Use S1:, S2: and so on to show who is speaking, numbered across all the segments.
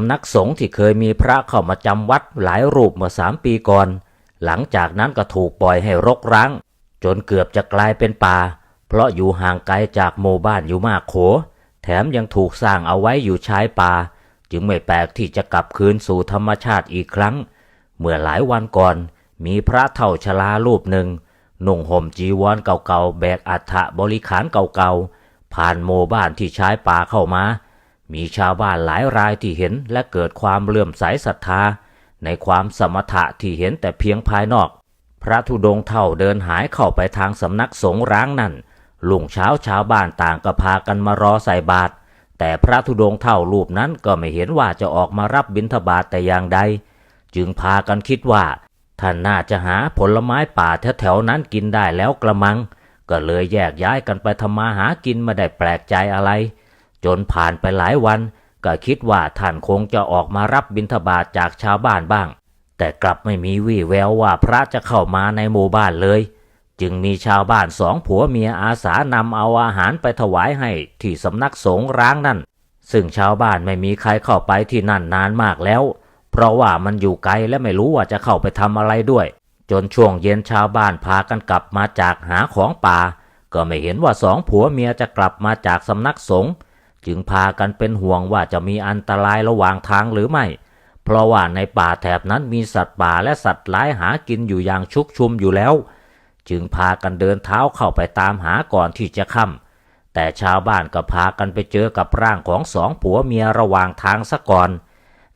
S1: ำนักสงฆ์ที่เคยมีพระเข้ามาจำวัดหลายรูปเมื่อสามปีก่อน หลังจากนั้นก็ถูกปล่อยให้รกร้าง จนเกือบจะกลายเป็นป่า เพราะอยู่ห่างไกลจากหมู่บ้านอยู่มากโข แถมยังถูกสร้างเอาไว้อยู่ชายป่า จึงไม่แปลกที่จะกลับคืนสู่ธรรมชาติอีกครั้ง เมื่อหลายวันก่อน มีพระเฒ่าชรารูปหนึ่งนุ่งห่มจีวรเก่าๆแบกอัฐบริขารเก่าๆผ่านหมู่บ้านที่ชายป่าเข้ามา มีชาวบ้านหลายรายที่เห็นและเกิดความเลื่อมใสศรัทธา ในความสมถะที่เห็นแต่เพียงภายนอก พระธุดงเท่าเดินหายเข้าไปทางสำนักสงฆ์ร้างนั่นลุงเช้าชาวบ้านต่างก็พากันมารอใส่บาตรแต่พระธุดงเท่ารูปนั้นก็ไม่เห็นว่าจะออกมารับบิณฑบาตแต่อย่างใด จึงพากันคิดว่า ท่านน่าจะหาผลไม้ป่าแถวๆนั้นกินได้แล้วกระมัง ก็เลยแยกย้ายกันไปทำมาหากินไม่ได้แปลกใจอะไร จนผ่านไปหลายวัน ก็คิดว่าท่านคงจะออกมารับบิณฑบาตจากชาวบ้านบ้าง แต่กลับไม่มีวี่แววว่าพระจะเข้ามาในหมู่บ้านเลย จึงมีชาวบ้านสองผัวเมียอาสานำเอาอาหารไปถวายให้ที่สำนักสงฆ์ร้างนั่น ซึ่งชาวบ้านไม่มีใครเข้าไปที่นั่นนานมากแล้ว เพราะว่ามันอยู่ไกลและไม่รู้ว่าจะเข้าไปทำอะไรด้วย จนช่วงเย็นชาวบ้านพากันกลับมาจากหาของป่าก็ไม่เห็นว่าสองผัวเมียจะกลับมาจากสำนักสงฆ์ จึงพากันเป็นห่วงว่าจะมีอันตรายระหว่างทางหรือไม่ เพราะว่าในป่าแถบนั้นมีสัตว์ป่าและสัตว์ร้ายหากินอยู่อย่างชุกชุมอยู่แล้ว จึงพากันเดินเท้าเข้าไปตามหาก่อนที่จะค่ำแต่ชาวบ้านก็พากันไปเจอกับร่างของสองผัวเมียระหว่างทางซะก่อน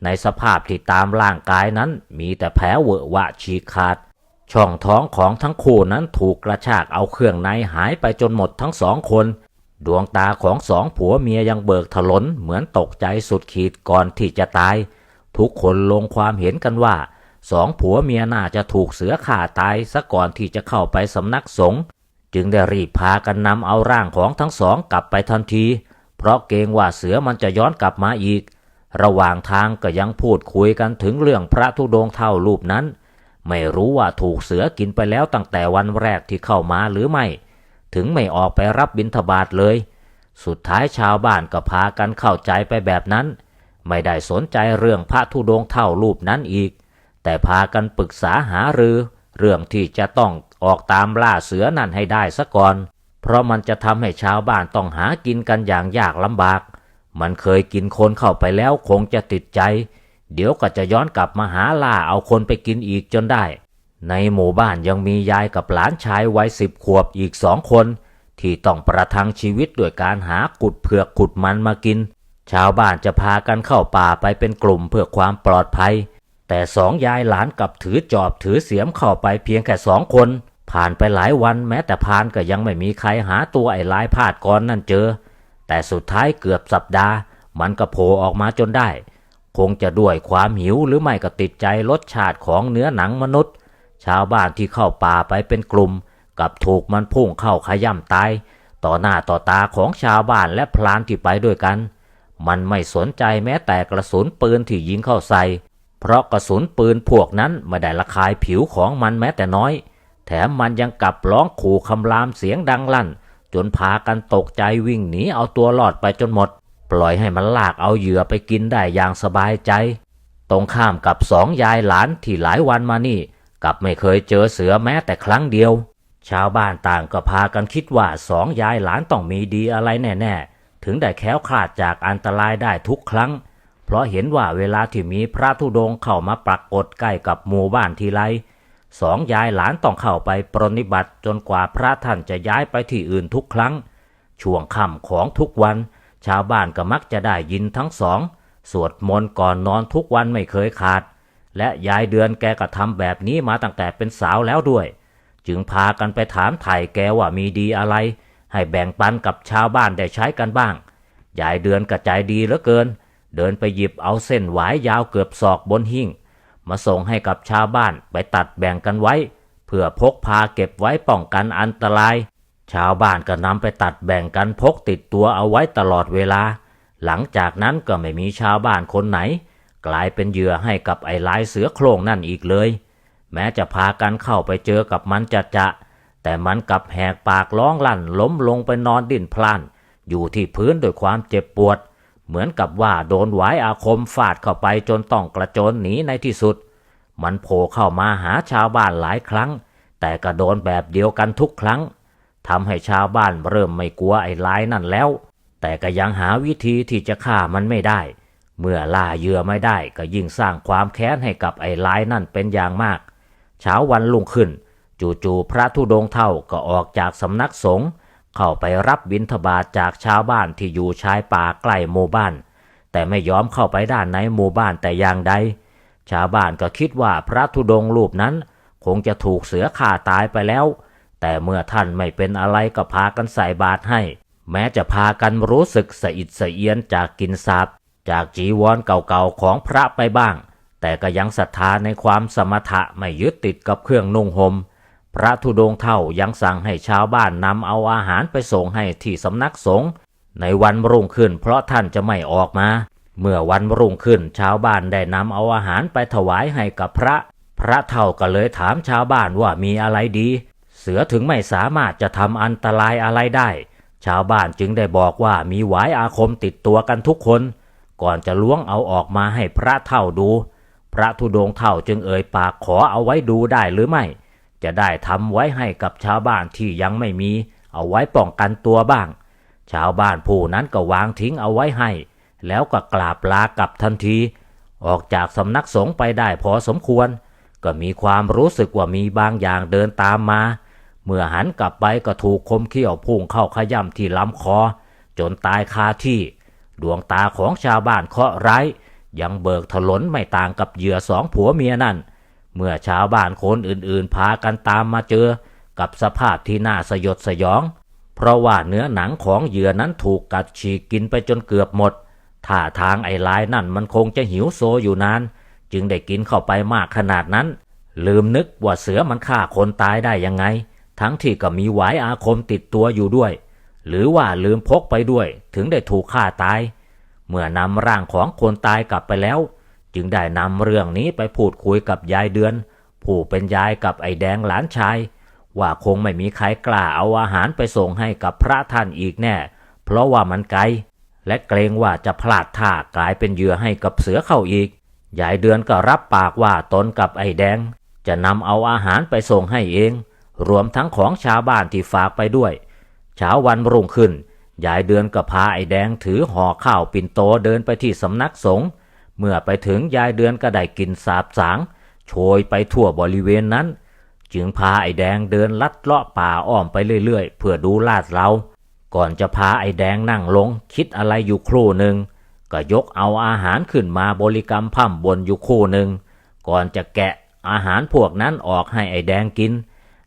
S1: ในสภาพที่ตามร่างกายนั้นมีแต่แผลเวอะหวะฉีกขาดช่องท้องของทั้งคู่นั้นถูกกระชากเอาเครื่องในหายไปจนหมดทั้งสองคน ดวงตาของสองผัวเมียยังเบิกถลนเหมือนตกใจสุดขีดก่อนที่จะตาย ทุกคนลงความเห็นกันว่า สองผัวเมียน่าจะถูกเสือข่าตายซะก่อนที่จะเข้าไปสำนักสงฆ์จึงได้รีบพากันนำเอาร่างของทั้งสองกลับไปทันที เพราะเกรงว่าเสือมันจะย้อนกลับมาอีก ระหว่างทางก็ยังพูดคุยกันถึงเรื่องพระธุดงเท่ารูปนั้น ไม่รู้ว่าถูกเสือกินไปแล้วตั้งแต่วันแรกที่เข้ามาหรือไม่ ถึงไม่ออกไปรับบิณฑบาตเลย สุดท้ายชาวบ้านก็พากันเข้าใจไปแบบนั้น ไม่ได้สนใจเรื่องพระธุดงเท่ารูปนั้นอีก แต่พากันปรึกษาหารือ เรื่องที่จะต้องออกตามล่าเสือนั่นให้ได้ซะก่อน เพราะมันจะทำให้ชาวบ้านต้องหากินกันอย่างยากลำบาก มันเคยกินคนเข้าไปแล้วคงจะติดใจ เดี๋ยวก็จะย้อนกลับมาหาล่าเอาคนไปกินอีกจนได้ ในหมู่บ้านยังมียายกับหลานชายวัยสิบขวบอีกสองคน ที่ต้องประทังชีวิตด้วยการหากุดเผือกกุดมันมากิน ชาวบ้านจะพากันเข้าป่าไปเป็นกลุ่มเพื่อความปลอดภัย แต่สองยายหลานกับถือจอบถือเสียมเข้าไปเพียงแค่สองคน ผ่านไปหลายวันแม้แต่พานก็ยังไม่มีใครหาตัวไอ้ลายพาดก่อนนั่นเจอ แต่สุดท้ายเกือบสัปดาห์ มันก็โผล่ออกมาจนได้ คงจะด้วยความหิวหรือไม่ก็ติดใจรสชาติของเนื้อหนังมนุษย์ ชาวบ้านที่เข้าป่าไปเป็นกลุ่ม กับถูกมันพุ่งเข้าขย่ำตาย ต่อหน้าต่อตาของชาวบ้านและพลานที่ไปด้วยกัน มันไม่สนใจแม้แต่กระสุนปืนที่ยิงเข้าใส่ เพราะกระสุนปืนพวกนั้นไม่ได้ระคายผิวของมันแม้แต่น้อย แถมมันยังกลับร้องขู่คำรามเสียงดังลั่น จนพากันตกใจวิ่งหนีเอาตัวรอดไปจนหมด ปล่อยให้มันลากเอาเหยื่อไปกินได้อย่างสบายใจ ตรงข้ามกับสองยายหลานที่หลายวันมานี่ กับไม่เคยเจอเสือแม้แต่ครั้งเดียว ชาวบ้านต่างก็พากันคิดว่าสองยายหลานต้องมีดีอะไรแน่ ๆ ถึงได้แค้วคลาดจากอันตรายได้ทุกครั้ง เพราะเห็นว่าเวลาที่มีพระธุดงเข้ามาปรากฏใกล้กับหมู่บ้านทีไรสองยายหลานต้องเข้าไปปรนนิบัติจนกว่าพระท่านจะย้ายไปที่อื่นทุกครั้ง ช่วงค่ำของทุกวัน ชาวบ้านก็มักจะได้ยินทั้งสอง สวดมนต์ก่อนนอนทุกวันไม่เคยขาด และยายเดือนแกก็ทำแบบนี้มาตั้งแต่เป็นสาวแล้วด้วย จึงพากันไปถามไถ่แกว่ามีดีอะไร ให้แบ่งปันกับชาวบ้านได้ใช้กันบ้าง ยายเดือนกระจายดีเหลือเกิน เดินไปหยิบเอาเส้นหวายยาวเกือบศอกบนหิ้งมาส่งให้กับชาวบ้านไปตัดแบ่งกันไว้ เพื่อพกพาเก็บไว้ป้องกันอันตราย ชาวบ้านก็นำไปตัดแบ่งกันพกติดตัวเอาไว้ตลอดเวลา หลังจากนั้นก็ไม่มีชาวบ้านคนไหน กลายเป็นเหยื่อให้กับไอ้ลายเสือโคร่งนั่นอีกเลย แม้จะพากันเข้าไปเจอกับมันจะจะ แต่มันกลับแหกปากร้องลั่นล้มลงไปนอนดิ้นพล่าน อยู่ที่พื้นด้วยความเจ็บปวด เหมือนกับว่าโดนหวายอาคมฟาดเข้าไปจนต้องกระโจนหนีในที่สุด มันโผล่เข้ามาหาชาวบ้านหลายครั้ง แต่ก็โดนแบบเดียวกันทุกครั้งทำให้ชาวบ้านเริ่มไม่กลัวไอ้ลายนั่นแล้ว แต่ก็ยังหาวิธีที่จะฆ่ามันไม่ได้ เมื่อล่าเหยื่อไม่ได้ก็ยิ่งสร้างความแค้นให้กับไอ้ลายนั่นเป็นอย่างมาก เช้าวันลุ่งขึ้น จู่ๆพระธุดงเท่าก็ออกจากสำนักสงฆ์เข้าไปรับบิณฑบาตจากชาวบ้านที่อยู่ชายป่าใกล้หมู่บ้าน แต่ไม่ยอมเข้าไปด้านในหมู่บ้านแต่อย่างใด ชาวบ้านก็คิดว่าพระธุดงรูปนั้น คงจะถูกเสือฆ่าตายไปแล้ว แต่เมื่อท่านไม่เป็นอะไรก็พากันใส่บาตรให้ แม้จะพากันรู้สึกสะอิดสะเอียนจากกินสาบ จากจีวรเก่าๆของพระไปบ้าง แต่ก็ยังศรัทธาในความสมถะไม่ยึดติดกับเครื่องนุ่งหม่มพระธุดงเท่ายังสั่งให้ชาวบ้านนำเอาอาหารไปส่งให้ที่สำนักสงฆ์ในวันรุ่งขึ้นเพราะท่านจะไม่ออกมา เมื่อวันรุ่งขึ้นชาวบ้านได้นำเอาอาหารไปถวายให้กับพระ พระเท่าก็เลยถามชาวบ้านว่ามีอะไรดี เสือถึงไม่สามารถจะทำอันตรายอะไรได้ ชาวบ้านจึงได้บอกว่ามีหวายอาคมติดตัวกันทุกคน ก่อนจะล้วงเอาออกมาให้พระเท่าดู พระธุดงเท่าจึงเอ่ยปากขอเอาไว้ดูได้หรือไม่ จะได้ทำไว้ให้กับชาวบ้านที่ยังไม่มี เอาไว้ป้องกันตัวบ้าง ชาวบ้านผู้นั้นก็วางทิ้งเอาไว้ให้ แล้วก็กราบลากลับทันที ออกจากสำนักสงฆ์ไปได้พอสมควร ก็มีความรู้สึกว่ามีบางอย่างเดินตามมา เมื่อหันกลับไปก็ถูกคมเขี้ยวพุ่งเข้าขย่ำที่ลำคอ จนตายคาที่ ดวงตาของชาวบ้านเคาะห์ร้ายยังเบิกถลนไม่ต่างกับเหยื่อสองผัวเมียนั่น เมื่อชาวบ้านคนอื่นๆ พากันตามมาเจอ กับสภาพที่น่าสยดสยอง เพราะว่าเนื้อหนังของเหยื่อนั้นถูกกัดฉีกกินไปจนเกือบหมดท่าทางไอ้ลายนั่นมันคงจะหิวโซอยู่นาน จึงได้กินเข้าไปมากขนาดนั้น ลืมนึกว่าเสือมันฆ่าคนตายได้ยังไง ทั้งที่ก็มีหวายอาคมติดตัวอยู่ด้วย หรือว่าลืมพกไปด้วยถึงได้ถูกฆ่าตาย เมื่อนำร่างของคนตายกลับไปแล้ว จึงได้นำเรื่องนี้ไปพูดคุยกับยายเดือน ผู้เป็นยายกับไอ้แดงหลานชาย ว่าคงไม่มีใครกล้าเอาอาหารไปส่งให้กับพระท่านอีกแน่ เพราะว่ามันไกล และเกรงว่าจะพลาดท่ากลายเป็นเหยื่อให้กับเสือเข้าอีกยายเดือนก็รับปากว่าตนกับไอ้แดง จะนำเอาอาหารไปส่งให้เอง รวมทั้งของชาวบ้านที่ฝากไปด้วย เช้าวันรุ่งขึ้น ยายเดือนก็พาไอ้แดงถือห่อข้าวปิ่นโตเดินไปที่สำนักสงฆ์เมื่อไปถึงยายเดือนก็ได้กลินสาบสางโชยไปทั่วบริเวณนั้น จึงพาไอ้แดงเดินลัดเลาะป่าอ้อมไปเรื่อยๆ เพื่อดูลาดเรา ก่อนจะพาไอ้แดงนั่งลง คิดอะไรอยู่ครู่หนึ่งก็ยกเอาอาหารขึ้นมาบริกรรมพร่ำบนอยู่ครู่หนึ่ง ก่อนจะแกะอาหารพวกนั้นออกให้ไอ้แดงกิน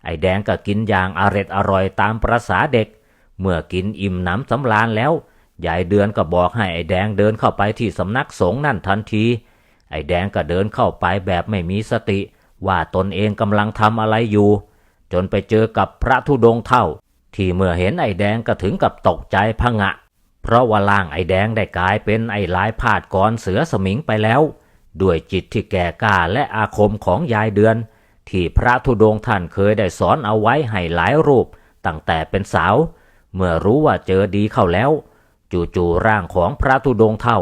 S1: ไอ้แดงก็กินอย่างอร็ดอร่อยตามประษาเด็ก เมื่อกินอิ่มหนำสำราญแล้วยายเดือนก็บอกให้ไอ้แดงเดินเข้าไปที่สำนักสงฆ์นั่นทันที ไอ้แดงก็เดินเข้าไปแบบไม่มีสติ ว่าตนเองกำลังทำอะไรอยู่ จนไปเจอกับพระธุดงเท่า ที่เมื่อเห็นไอ้แดงก็ถึงกับตกใจพะงะ เพราะว่าล่างไอ้แดงได้กลายเป็นไอ้ลายพาดกรเสือสมิงไปแล้ว ด้วยจิตที่แก่กล้าและอาคมของยายเดือน ที่พระธุดงท่านเคยได้สอนเอาไว้ให้หลายรูปตั้งแต่เป็นสาว เมื่อรู้ว่าเจอดีเข้าแล้ว จู่ๆร่างของพระธุดงเท่า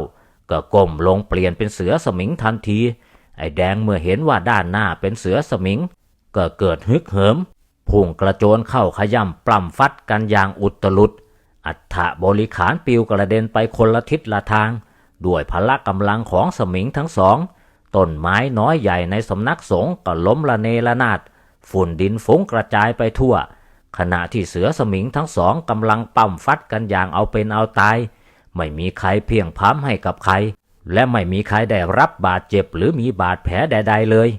S1: ก็ก้มลงเปลี่ยนเป็นเสือสมิงทันที ไอ้แดงเมื่อเห็นว่าด้านหน้าเป็นเสือสมิง ก็เกิดฮึกเหิมพุ่งกระโจนเข้าขย่ำปล้ำฟัดกันอย่างอุตลุด อัฐบริขารปิวกระเด็นไปคนละทิศละทาง ด้วยพละกำลังของสมิงทั้งสอง ต้นไม้น้อยใหญ่ในสำนักสงฆ์ก็ล้มละเนระนาด ฝุ่นดินฟุ้งกระจายไปทั่ว ขณะที่เสือสมิงทั้งสองกำลังปั้มฟัดกันอย่างเอาเป็นเอาตาย ไม่มีใครเพียงพ้ำให้กับใคร และไม่มีใครได้รับบาดเจ็บหรือมีบาดแผลใด ๆเลย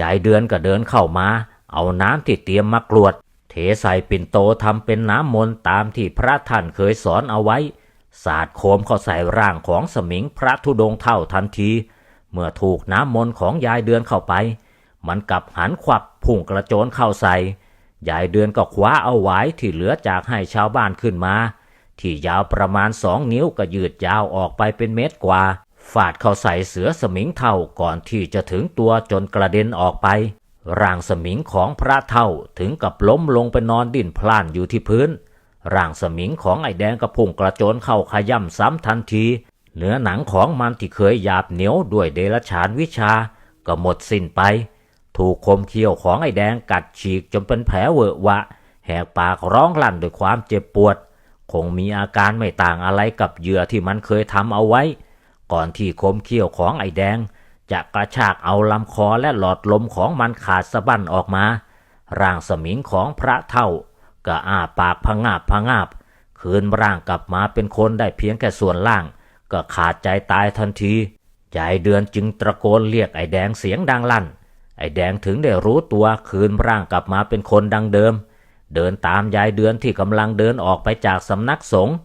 S1: ยายเดือนก็เดินเข้ามา เอาน้ำที่เตรียมมากรวด เทใส่ปิ่นโตทำเป็นน้ำมนต์ตามที่พระท่านเคยสอนเอาไว้ สาดโคมเข้าใส่ร่างของสมิงพระธุดงเท่าทันที เมื่อถูกน้ำมนต์ของยายเดือนเข้าไป มันกลับหันขวับพุ่งกระโจนเข้าใส่ ยายเดือนก็คว้าเอาไว้ที่เหลือจากให้ชาวบ้านขึ้นมา ที่ยาวประมาณสองนิ้วก็ยืดยาวออกไปเป็นเมตรกว่า ฟาดเข้าใส่เสือสมิงเท่าก่อนที่จะถึงตัวจนกระเด็นออกไป ร่างสมิงของพระเท่าถึงกับล้มลงไปนอนดิ้นพล่านอยู่ที่พื้น ร่างสมิงของไอ้แดงกระพุ่งกระโจนเข้าขย่ำซ้ำทันที เนื้อหนังของมันที่เคยหยาบเหนียวด้วยเดรัจฉานวิชา ก็หมดสิ้นไป ถูกคมเขี้ยวของไอ้แดงกัดฉีกจนเป็นแผลเวอะวะ แหกปากร้องลั่นด้วยความเจ็บปวด คงมีอาการไม่ต่างอะไรกับเหยื่อที่มันเคยทำเอาไว้ ก่อนที่คมเขี้ยวของไอ้แดง จะกระชากเอาลำคอและหลอดลมของมันขาดสะบั้นออกมา ร่างสมิงของพระเท่าก็อ้าปากพงาบพงาบ คืนร่างกลับมาเป็นคนได้เพียงแค่ส่วนล่าง ก็ขาดใจตายทันทียายเดือนจึงตะโกนเรียกไอ้แดงเสียงดังลั่น ไอ้แดงถึงได้รู้ตัวคืนร่างกลับมาเป็นคนดังเดิม เดินตามยายเดือนที่กำลังเดินออกไปจากสำนักสงฆ์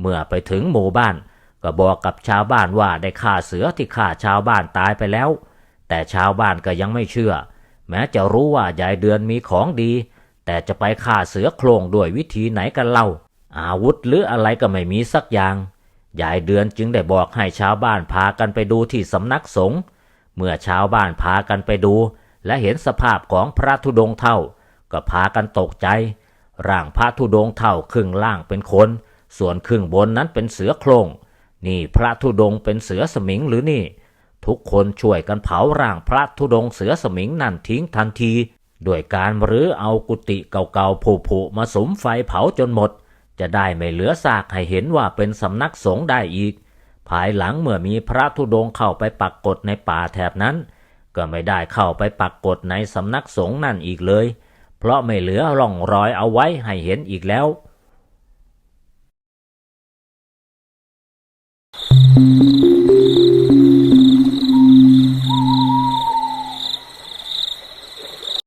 S1: เมื่อไปถึงหมู่บ้าน ก็บอกกับชาวบ้านว่าได้ฆ่าเสือที่ฆ่าชาวบ้านตายไปแล้ว แต่ชาวบ้านก็ยังไม่เชื่อ แม้จะรู้ว่ายายเดือนมีของดี แต่จะไปฆ่าเสือโครงด้วยวิธีไหนกันเล่า อาวุธหรืออะไรก็ไม่มีสักอย่างยายเดือนจึงได้บอกให้ชาวบ้านพากันไปดูที่สำนักสงฆ์ เมื่อชาวบ้านพากันไปดู และเห็นสภาพของพระธุดงเท่า ก็พากันตกใจ ร่างพระธุดงเท่าครึ่งล่างเป็นคน ส่วนครึ่งบนนั้นเป็นเสือโครงนี่พระธุดงเป็นเสือสมิงหรือนี่ ทุกคนช่วยกันเผาร่างพระธุดงเสือสมิงนั่นทิ้งทันทีด้วยการรื้อเอากุฏิเก่าๆผุๆมาสมไฟเผาจนหมด จะได้ไม่เหลือซากให้เห็นว่าเป็นสำนักสงฆ์ได้อีก ภายหลังเมื่อมีพระธุดงค์เข้าไปปักกฎในป่าแถบนั้น ก็ไม่ได้เข้าไปปักกฎในสำนักสงฆ์นั่นอีกเลย เพราะไม่เหลือร่องรอยเอาไว้ให้เห็นอีกแล้ว
S2: Thank